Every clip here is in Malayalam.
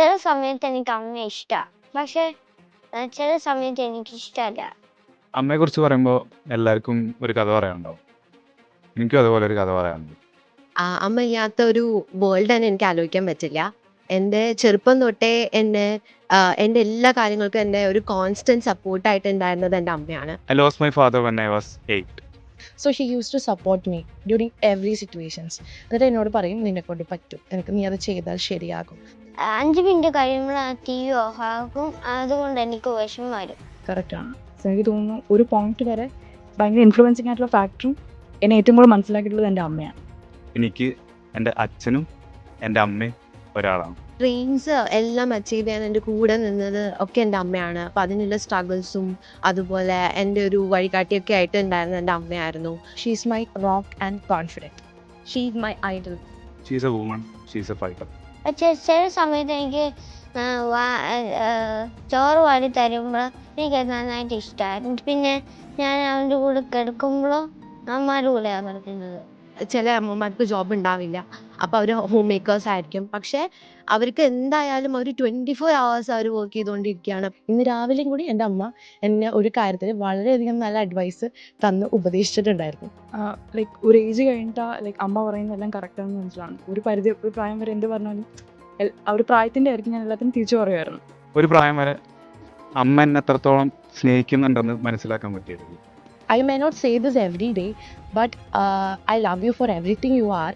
ചില സമയത്ത് എനിക്ക് അമ്മയെ ഇഷ്ടമാണ് പക്ഷെ ചില സമയത്ത് എനിക്ക് ഇഷ്ടമല്ല അമ്മയെ കുറിച്ച് പറയുമ്പോൾ എല്ലാവർക്കും ഒരു കഥ പറയാനുണ്ടോ എനിക്കും അതുപോലെ ഒരു കഥ പറയാനുണ്ട്. ആ, അമ്മ ഇല്ലാത്ത ഒരു വേൾഡ് തന്നെ എനിക്ക് ആലോചിക്കാൻ പറ്റില്ല. എന്റെ ചെറുപ്പം തൊട്ടേ എന്നെ എന്റെ എല്ലാ കാര്യങ്ങൾക്കും എന്നെ ഒരു കോൺസ്റ്റന്റ് സപ്പോർട്ടായിട്ട് ഉണ്ടായിരുന്നത് എന്റെ അമ്മയാണ്. I lose my father when I was eight so she use to support me during every situations എന്നിട്ട് എന്നോട് പറയും നിന്നെ കൊണ്ട് പറ്റും. എനിക്ക് നീ അത് ചെയ്താൽ ശരിയാകും. അഞ്ച് മിനിറ്റ് കഴിയുമ്പോൾ ടി വി ഓഫ് ആകും അതുകൊണ്ട് എനിക്ക് വിഷമം വരും. കറക്റ്റാണ് എനിക്ക് തോന്നുന്നു ഒരു പോയിന്റ് വരെ ഭയങ്കര ഇൻഫ്ലുവൻസിങ് ആയിട്ടുള്ള ഫാക്ടറും എന്നെ ഏറ്റവും കൂടുതൽ മനസ്സിലാക്കിയിട്ടുള്ളത് എന്റെ അമ്മയാണ്. എനിക്ക് എന്റെ അച്ഛനും എന്റെ അമ്മയും ഒരാളാണ്. ഡ്രീംസ് എല്ലാം അച്ചീവ് ചെയ്യാൻ എന്റെ കൂടെ നിന്നത് ഒക്കെ എന്റെ അമ്മയാണ്. അപ്പം അതിനുള്ള സ്ട്രഗിൾസും അതുപോലെ എന്റെ ഒരു വഴികാട്ടിയൊക്കെ ആയിട്ട് ഉണ്ടായിരുന്ന എന്റെ അമ്മയായിരുന്നു. She's my rock and confident she my idol she's a woman she's a fighter പക്ഷേ ചില സമയത്ത് എനിക്ക് ചോറ് വാടി തരുമ്പോൾ എനിക്ക് നന്നായിട്ട് ഇഷ്ടമായിരുന്നു പിന്നെ ഞാൻ അവന്റെ കൂടെ കിടക്കുമ്പോഴും അമ്മയുടെ കൂടെയാണ് കിടക്കുന്നത് ചില അമ്മമാർക്ക് ജോബ് ഉണ്ടാവില്ല. അപ്പോൾ അവർ ഹോം മേക്കേഴ്സ് ആയിരിക്കും. പക്ഷേ അവർക്ക് എന്തായാലും ഒരു ട്വന്റി ഫോർ അവേഴ്സ് അവർ വർക്ക് ചെയ്തുകൊണ്ടിരിക്കുകയാണ്. ഇന്ന് രാവിലെയും കൂടി എന്റെ അമ്മ എന്നെ ഒരു കാര്യത്തിൽ വളരെയധികം നല്ല അഡ്വൈസ് തന്ന് ഉപദേശിച്ചിട്ടുണ്ടായിരുന്നു. ലൈക്ക് ഒരു ഏജ് കഴിഞ്ഞിട്ട് ലൈക്ക് അമ്മ പറയുന്നതെല്ലാം കറക്റ്റാണെന്ന് മനസ്സിലാണ് ഒരു പരിധി ഒരു പ്രായം വരെ എന്ത് പറഞ്ഞാലും ആ ഒരു പ്രായത്തിന്റെ ആയിരിക്കും ഞാൻ എല്ലാത്തിനും തിരിച്ചു പറയുമായിരുന്നു. ഒരു പ്രായം വരെ അമ്മ എന്നെ എത്രത്തോളം സ്നേഹിക്കുന്നുണ്ടെന്ന് മനസ്സിലാക്കാൻ പറ്റിയത് I may not say this every day, but uh, I love you for everything you are,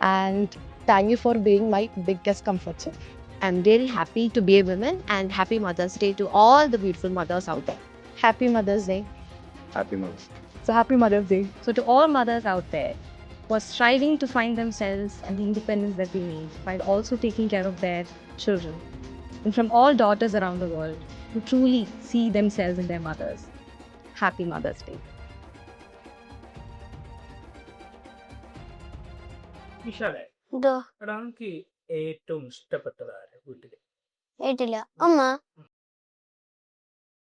and thank you for being my biggest comfort zone. I'm really happy to be a woman, and happy Mother's Day to all the beautiful mothers out there. Happy Mother's Day. Happy Mother's Day. So, happy Mother's Day. So, to all mothers out there who are striving to find themselves and the independence that they need while also taking care of their children, and from all daughters around the world who truly see themselves in their mothers. Happy Mother's Day. വിശാലെ എടാ എനിക്ക് ഏറ്റവും ഇഷ്ടപ്പെട്ടത് ആരാ വീട്ടിൽ? കേട്ടില്ല അമ്മ